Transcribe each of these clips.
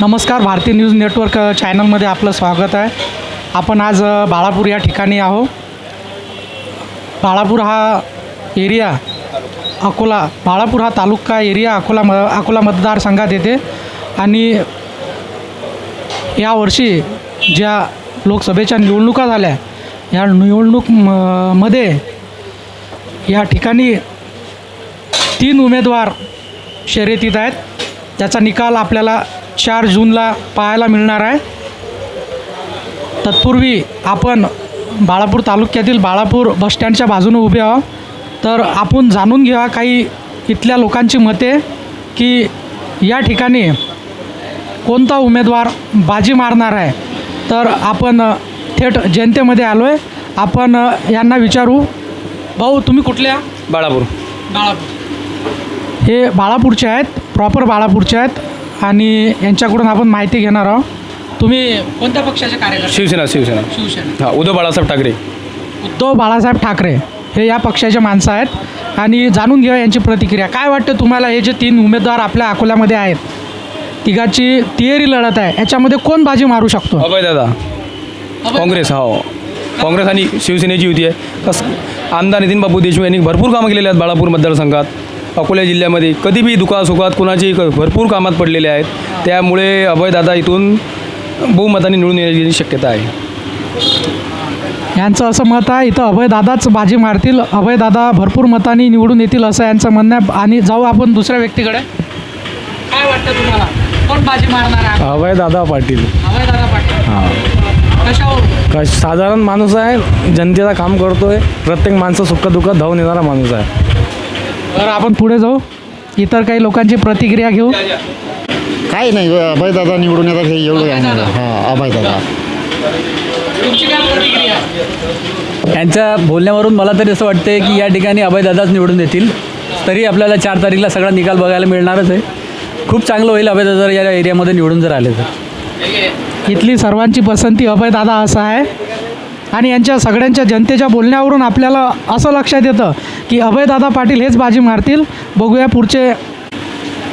नमस्कार भारतीय news network चॅनलमध्ये आपलं स्वागत आहे. आपण आज बाळापूर या ठिकाणी आहो बाळापूर हा एरिया अकोला बाळापूर हा तालुका एरिया अकोला म अकोला मतदारसंघात येते. आणि यावर्षी ज्या लोकसभेच्या निवडणुका झाल्या या निवडणूक म- मध्ये या ठिकाणी तीन उमेदवार शर्यतीत आहेत. त्याचा निकाल आपल्याला चार जूनला पाहायला मिळणार आहे. तत्पूर्वी आपण बाळापूर तालुक्यातील बाळापूर बसस्टँडच्या बाजूने उभे आहोत. तर आपण जाणून घ्या काही इथल्या लोकांची मते की या ठिकाणी कोणता उमेदवार बाजी मारणार आहे. तर आपण थेट जनतेमध्ये आलो आहे आपण यांना विचारू भाऊ तुम्ही कुठल्या? बाळापूर. बाळापूर. हे बाळापूरचे आहेत प्रॉपर बाळापूरचे आहेत. आणि यांच्याकडून आपण माहिती घेणार आहोत. तुम्ही कोणत्या पक्षाचे कार्यकर्ते? शिवसेना शिवसेना. शिवसेना. हा उद्धव बाळासाहेब ठाकरे. उद्धव बाळासाहेब ठाकरे हे या पक्षाचे माणसं आहेत आणि जाणून घ्या यांची प्रतिक्रिया. काय वाटतं तुम्हाला हे जे तीन उमेदवार आपल्या अकोल्यामध्ये आहेत? तिघाची तिहेरी लढत आहे. याच्यामध्ये कोण बाजी मारू शकतो? अभय दादा. काँग्रेस हो. काँग्रेस आणि शिवसेनेची युती आहे. कस आमदार नितीन बापू देशमुख यांनी भरपूर कामं केलेली आहेत बाळापूर मतदारसंघात. अकोला जिल्ह्यामध्ये कधी बी दुखा सुखात कुणाची क- भरपूर कामात पडलेले आहेत. त्यामुळे अभयदादा इथून बहुमताने निवडून येण्याची शक्यता आहे. यांचं असं मत आहे इथं अभयदादाच बाजी मारतील. अभयदादा भरपूर मतांनी निवडून येतील असं यांचं म्हणणं आहे. आणि जाऊ आपण दुसऱ्या व्यक्तीकडे. काय वाटतं तुम्हाला? कोण बाजी मारणार आहे? अभय दादा पाटील. अभयदादा पाटील. हां. कशावर का साधारण माणूस आहे जनतेचं काम करतोय. प्रत्येक माणसं सुखदुःखात धावून येणारा माणूस आहे. तर आपण पुढे जाऊ. इतर काही लोकांची प्रतिक्रिया घेऊ. काही नाही अभय दादा निवडून येतात हे एवढं आहे मला. हा अभय दादा प्रतिक्रिया? यांच्या बोलण्यावरून मला तरी असं वाटते की या ठिकाणी अभयदादाच निवडून येतील तरी आपल्याला चार तारीखला सगळा निकाल बघायला मिळणारच आहे. खूप चांगलं होईल अभयदादा जर या एरियामध्ये निवडून जर आले तर. इथली सर्वांची पसंती अभयदादा असं आहे. आणि यांच्या सगळ्यांच्या जनतेच्या बोलण्यावरून आपल्याला असं लक्षात येतं की अभयदादा पाटील हेच बाजी मारतील. बघूया पुढचे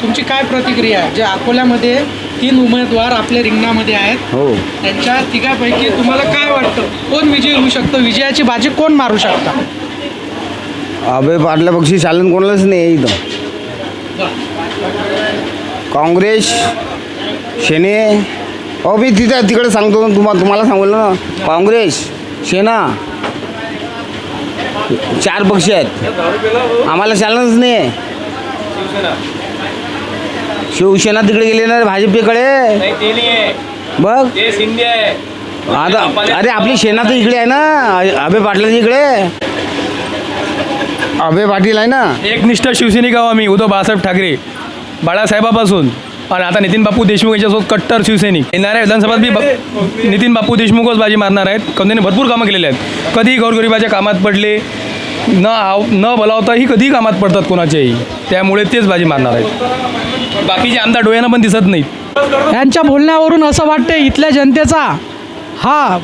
तुमची काय प्रतिक्रिया आहे? जे अकोल्यामध्ये तीन उमेदवार आपल्या रिंगणामध्ये आहेत. हो. त्यांच्या तिघापैकी तुम्हाला काय वाटतं? कोण विजयी होऊ शकतो? विजयाची बाजी कोण मारू शकतं? अभय पाटला पक्षी चालन कोणालाच नाही आहे इथं काँग्रेस सेने अहो मी तिथं तिकडे सांगतो तुम्हाला तुम्हाला सांगेल ना. काँग्रेस. शेना. चार पक्ष आहेत. आम्हाला चालनच नाही आहे शिवसेना तिकडे गेले ना भाजपकडे. बघ. आता अरे आपली सेना तर इकडे आहे ना. अभय पाटलाची इकडे. अभय पाटील आहे ना. एकनिष्ठ शिवसैनिक आहो आम्ही उद्धव बाळासाहेब ठाकरे. बाळासाहेबापासून. आणि आता नितीन बापू देशमुख यांच्यासोबत कट्टर शिवसैनिक. येणाऱ्या विधानसभात बी ब- नितीन बापू देशमुखच बाजी मारणार आहेत. कारण त्यांनी भरपूर कामं केलेली आहेत. कधीही गोरगरिबाच्या कामात पडले न आव न बोलावताही कधीही कामात पडतात कोणाच्याही. त्यामुळे तेच बाजी मारणार आहेत. बाकीचे आमदार डोळ्यांना पण दिसत नाहीत. यांच्या बोलण्यावरून असं वाटते इथल्या जनतेचा हा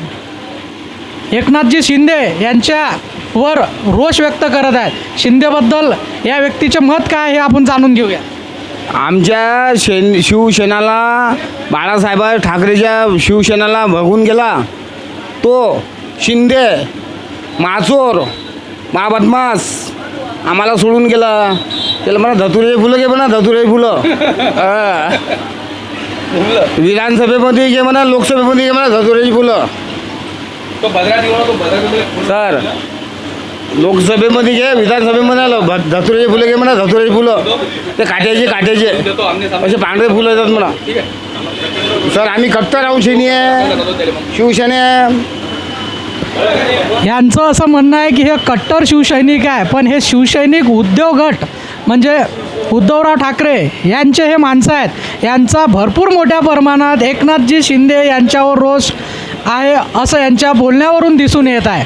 एकनाथजी शिंदे यांच्यावर रोष व्यक्त करत आहेत. शिंदेबद्दल या व्यक्तीचे मत काय आहे हे आपण जाणून घेऊया. आमच्या शेन शिवसेनाला बाळासाहेब ठाकरेच्या शिवसेनाला बघून गेला तो शिंदे माचोर महाबदमास आम्हाला सोडून गेला. त्याला म्हणा धतुरे फुलं घे म्हणा धतुरे फुलं. विधानसभेमध्ये घे म्हणा लोकसभेमध्ये घे म्हणा धतुरेची फुलं. सर लोकसभेमध्ये घे विधानसभेमध्ये आलं. भ- धतुरेची फुलं घे म्हणा धतुरेची फुलं. ते काट्याचे काट्याचे असे पांढरे फुलं येतात म्हणा. सर आम्ही कट्टर अंशिनी आहे. शिवसेने आहे. यांचं असं म्हणणं आहे की हे कट्टर शिवसैनिक आहे पण हे शिवसैनिक उद्योग गट म्हणजे उद्धवराव ठाकरे यांचे हे माणसं आहेत. यांचा भरपूर मोठ्या प्रमाणात एकनाथजी शिंदे यांच्यावर रोष आहे असं यांच्या बोलण्यावरून दिसून येत आहे.